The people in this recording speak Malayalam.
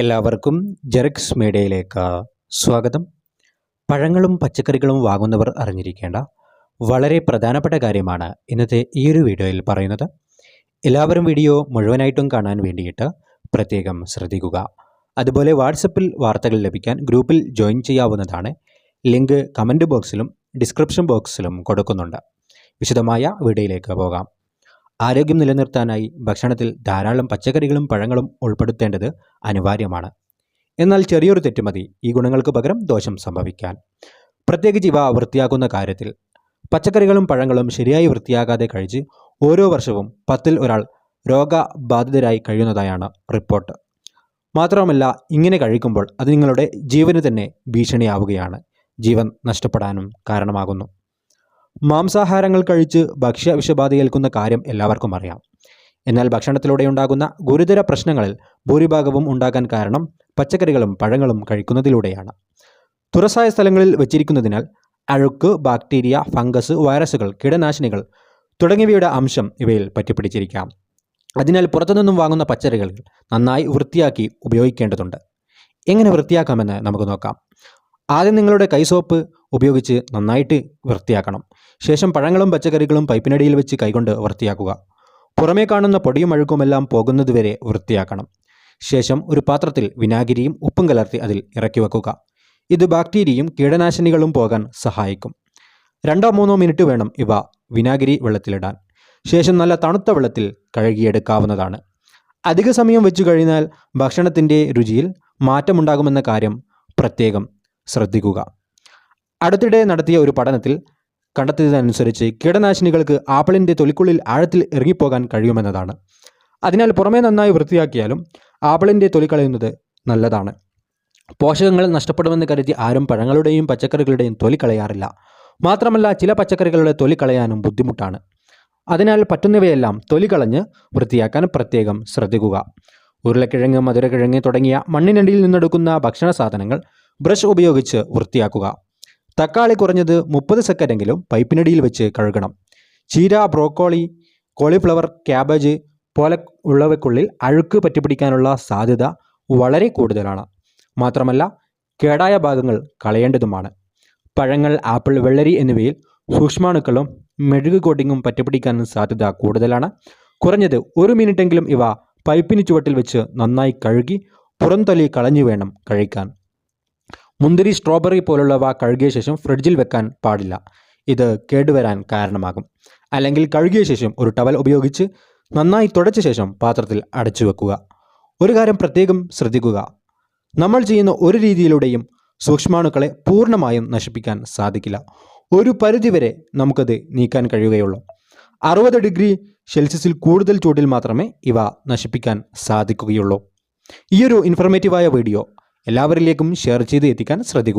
എല്ലാവർക്കും ജെറക്സ് മീഡിയയിലേക്ക് സ്വാഗതം. പഴങ്ങളും പച്ചക്കറികളും വാങ്ങുന്നവർ അറിഞ്ഞിരിക്കേണ്ട വളരെ പ്രധാനപ്പെട്ട കാര്യമാണ് ഇന്നത്തെ ഈ ഒരു വീഡിയോയിൽ പറയുന്നത്. എല്ലാവരും വീഡിയോ മുഴുവനായിട്ടും കാണാൻ വേണ്ടിയിട്ട് പ്രത്യേകം ശ്രദ്ധിക്കുക. അതുപോലെ വാട്സപ്പിൽ വാർത്തകൾ ലഭിക്കാൻ ഗ്രൂപ്പിൽ ജോയിൻ ചെയ്യാവുന്നതാണ്. ലിങ്ക് കമന്റ് ബോക്സിലും ഡിസ്ക്രിപ്ഷൻ ബോക്സിലും കൊടുക്കുന്നുണ്ട്. വിശദമായ വീഡിയോയിലേക്ക് പോകാം. ആരോഗ്യം നിലനിർത്താനായി ഭക്ഷണത്തിൽ ധാരാളം പച്ചക്കറികളും പഴങ്ങളും ഉൾപ്പെടുത്തേണ്ടത് അനിവാര്യമാണ്. എന്നാൽ ചെറിയൊരു തെറ്റുമതി. ഈ ഗുണങ്ങൾക്ക് പകരം ദോഷം സംഭവിക്കാൻ. പ്രത്യേകിച്ച് ഇവ വൃത്തിയാക്കുന്ന കാര്യത്തിൽ. പച്ചക്കറികളും പഴങ്ങളും ശരിയായി വൃത്തിയാകാതെ കഴിച്ച് ഓരോ വർഷവും പത്തിൽ ഒരാൾ രോഗബാധിതരായി കഴിയുന്നതായാണ് റിപ്പോർട്ട്. മാത്രവുമല്ല ഇങ്ങനെ കഴിക്കുമ്പോൾ അത് നിങ്ങളുടെ ജീവന് തന്നെ ഭീഷണിയാവുകയാണ്. ജീവൻ നഷ്ടപ്പെടാനും കാരണമാകുന്നു. മാംസാഹാരങ്ങൾ കഴിച്ച് ഭക്ഷ്യ വിഷബാധയേൽക്കുന്ന കാര്യം എല്ലാവർക്കും അറിയാം. എന്നാൽ ഭക്ഷണത്തിലൂടെ ഉണ്ടാകുന്ന ഗുരുതര പ്രശ്നങ്ങളിൽ ഭൂരിഭാഗവും ഉണ്ടാകാൻ കാരണം പച്ചക്കറികളും പഴങ്ങളും കഴിക്കുന്നതിലൂടെയാണ്. തുറസായ സ്ഥലങ്ങളിൽ വച്ചിരിക്കുന്നതിനാൽ അഴുക്ക് ബാക്ടീരിയ ഫംഗസ് വൈറസുകൾ കീടനാശിനികൾ തുടങ്ങിയവയുടെ അംശം ഇവയിൽ പറ്റിപ്പിടിച്ചിരിക്കാം. അതിനാൽ പുറത്തുനിന്നും വാങ്ങുന്ന പച്ചക്കറികൾ നന്നായി വൃത്തിയാക്കി ഉപയോഗിക്കേണ്ടതുണ്ട്. എങ്ങനെ വൃത്തിയാക്കാമെന്ന് നമുക്ക് നോക്കാം. ആദ്യം നിങ്ങളുടെ കൈസോപ്പ് ഉപയോഗിച്ച് നന്നായിട്ട് വൃത്തിയാക്കണം. ശേഷം പഴങ്ങളും പച്ചക്കറികളും പൈപ്പിനടിയിൽ വെച്ച് കൈകൊണ്ട് വൃത്തിയാക്കുക. പുറമേ കാണുന്ന പൊടിയും അഴുക്കുമെല്ലാം പോകുന്നതുവരെ വൃത്തിയാക്കണം. ശേഷം ഒരു പാത്രത്തിൽ വിനാഗിരിയും ഉപ്പും കലർത്തി അതിൽ ഇറക്കി വെക്കുക. ഇത് ബാക്ടീരിയയും കീടനാശിനികളും പോകാൻ സഹായിക്കും. രണ്ടോ മൂന്നോ മിനിറ്റ് വേണം ഇവ വിനാഗിരി വെള്ളത്തിലിടാൻ. ശേഷം നല്ല തണുത്ത വെള്ളത്തിൽ കഴുകിയെടുക്കാവുന്നതാണ്. അധിക സമയം വെച്ചു കഴിഞ്ഞാൽ ഭക്ഷണത്തിന്റെ രുചിയിൽ മാറ്റമുണ്ടാകുമെന്ന കാര്യം പ്രത്യേകം ശ്രദ്ധിക്കുക. അടുത്തിടെ നടത്തിയ ഒരു പഠനത്തിൽ കണ്ടെത്തിയതനുസരിച്ച് കീടനാശിനികൾക്ക് ആപ്പിളിന്റെ തൊലിക്കുള്ളിൽ ആഴത്തിൽ ഇറങ്ങിപ്പോകാൻ കഴിയുമെന്നതാണ്. അതിനാൽ പുറമേ നന്നായി വൃത്തിയാക്കിയാലും ആപ്പിളിന്റെ തൊലി കളയുന്നത് നല്ലതാണ്. പോഷകങ്ങൾ നഷ്ടപ്പെടുമെന്ന് കരുതി ആരും പഴങ്ങളുടെയും പച്ചക്കറികളുടെയും തൊലി കളയാറില്ല. മാത്രമല്ല ചില പച്ചക്കറികളുടെ തൊലി കളയാനും ബുദ്ധിമുട്ടാണ്. അതിനാൽ പറ്റുന്നവയെല്ലാം തൊലി കളഞ്ഞ് വൃത്തിയാക്കാൻ പ്രത്യേകം ശ്രദ്ധിക്കുക. ഉരുളക്കിഴങ്ങ് മധുരക്കിഴങ്ങ് തുടങ്ങിയ മണ്ണിനടിയിൽ നിന്നെടുക്കുന്ന ഭക്ഷണ സാധനങ്ങൾ ബ്രഷ് ഉപയോഗിച്ച് വൃത്തിയാക്കുക. തക്കാളി കുറഞ്ഞത് മുപ്പത് സെക്കൻഡെങ്കിലും പൈപ്പിനടിയിൽ വെച്ച് കഴുകണം. ചീര ബ്രോക്കോളി കോളിഫ്ലവർ ക്യാബേജ് പോലെ ഉള്ളവയ്ക്കുള്ളിൽ അഴുക്ക് പറ്റിപ്പിടിക്കാനുള്ള സാധ്യത വളരെ കൂടുതലാണ്. മാത്രമല്ല കേടായ ഭാഗങ്ങൾ കളയേണ്ടതുമാണ്. പഴങ്ങൾ ആപ്പിൾ വെള്ളരി എന്നിവയിൽ സൂക്ഷ്മാണുക്കളും മെഴുക് കോട്ടിങ്ങും പറ്റിപ്പിടിക്കാൻ സാധ്യത കൂടുതലാണ്. കുറഞ്ഞത് ഒരു മിനിറ്റെങ്കിലും ഇവ പൈപ്പിന് ചുവട്ടിൽ വെച്ച് നന്നായി കഴുകി പുറംതൊലി കളഞ്ഞു വേണം കഴിക്കാൻ. മുന്തിരി സ്ട്രോബെറി പോലുള്ളവ കഴുകിയ ശേഷം ഫ്രിഡ്ജിൽ വെക്കാൻ പാടില്ല. ഇത് കേടുവരാൻ കാരണമാകും. അല്ലെങ്കിൽ കഴുകിയ ശേഷം ഒരു ടവൽ ഉപയോഗിച്ച് നന്നായി തുടച്ച ശേഷം പാത്രത്തിൽ അടച്ചു വെക്കുക. ഒരു കാര്യം പ്രത്യേകം ശ്രദ്ധിക്കുക. നമ്മൾ ചെയ്യുന്ന ഒരു രീതിയിലൂടെയും സൂക്ഷ്മാണുക്കളെ പൂർണമായും നശിപ്പിക്കാൻ സാധിക്കില്ല. ഒരു പരിധിവരെ നമുക്കത് നീക്കാൻ കഴിയുകയുള്ളൂ. അറുപത് ഡിഗ്രി സെൽഷ്യസിൽ കൂടുതൽ ചൂടിൽ മാത്രമേ ഇവ നശിപ്പിക്കാൻ സാധിക്കുകയുള്ളൂ. ഈയൊരു ഇൻഫർമേറ്റീവായ വീഡിയോ എല്ലാവരിലേക്കും ഷെയർ ചെയ്ത് എത്തിക്കാൻ ശ്രദ്ധിക്കുക